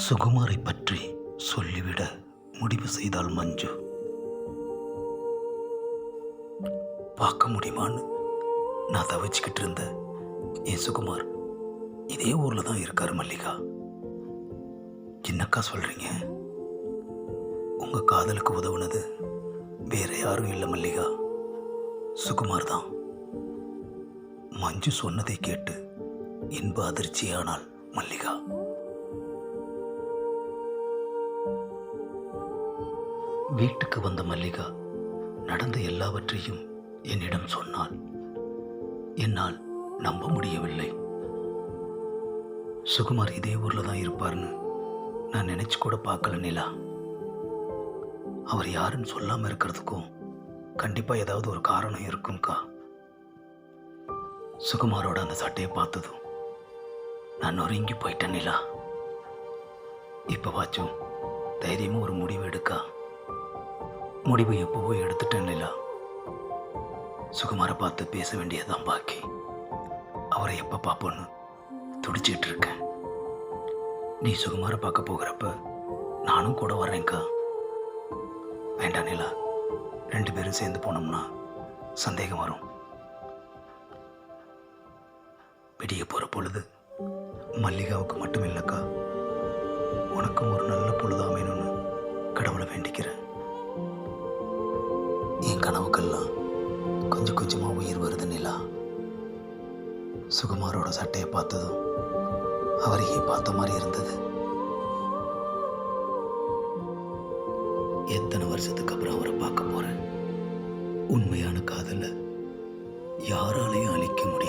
சுகுமாரை பற்றி சொல்லிவிட முடிவு செய்தாள் மஞ்சு. பார்க்க முடியுமான்னு நான் தவிச்சுக்கிட்டு இருந்த என் சுகுமார் இதே ஊரில் தான் இருக்கார் மல்லிகா. என்னக்கா சொல்கிறீங்க உங்கள் காதலுக்கு உதவுனது வேறு யாரும் இல்லை மல்லிகா. சுகுமார் தான். மஞ்சு சொன்னதை கேட்டு இன்ப அதிர்ச்சியானால் மல்லிகா. வீட்டுக்கு வந்த மல்லிகா நடந்த எல்லாவற்றையும் என்னிடம் சொன்னாள். என்னால் நம்ப முடியவில்லை. சுகுமார் இதே ஊரில் தான் இருப்பார்னு நான் நினைச்சு கூட பார்க்கல நிலா. அவர் யாருன்னு சொல்லாமல் இருக்கிறதுக்கும் கண்டிப்பாக ஏதாவது ஒரு காரணம் இருக்கும்க்கா. சுகுமாரோட அந்த சட்டையை பார்த்ததும் நான் நொறுங்கி போயிட்டேன் நிலா. இப்போ வாச்சும் தைரியமாக ஒரு முடிவு எடுக்கா. முடிவு எப்போவோ எடுத்துட்டேன் லீலா. சுகுமாரை பார்த்து பேச வேண்டியதுதான் பாக்கி. அவரை எப்போ பார்ப்போன்னு துடிச்சிட்டு இருக்கேன். நீ சுகுமாரை பார்க்க போகிறப்ப நானும் கூட வர்றேன்க்கா. வேண்டாம் நிலா ரெண்டு பேரும் சேர்ந்து போனோம்னா சந்தேகம் வரும். விடிய போகிற பொழுது மல்லிகாவுக்கு மட்டும் இல்லைக்கா. என் கனவுக்கெல்லாம் கொஞ்சம் கொஞ்சமாக உயிர் வருது நிலா. சுகுமாரோட சட்டையை பார்த்ததும் அவரையே பார்த்த மாதிரி இருந்தது. எத்தனை வருஷத்துக்கு அப்புறம் அவரை பார்க்க போகிறேன் உண்மையான காதலை யாராலையும் அழிக்க முடியும்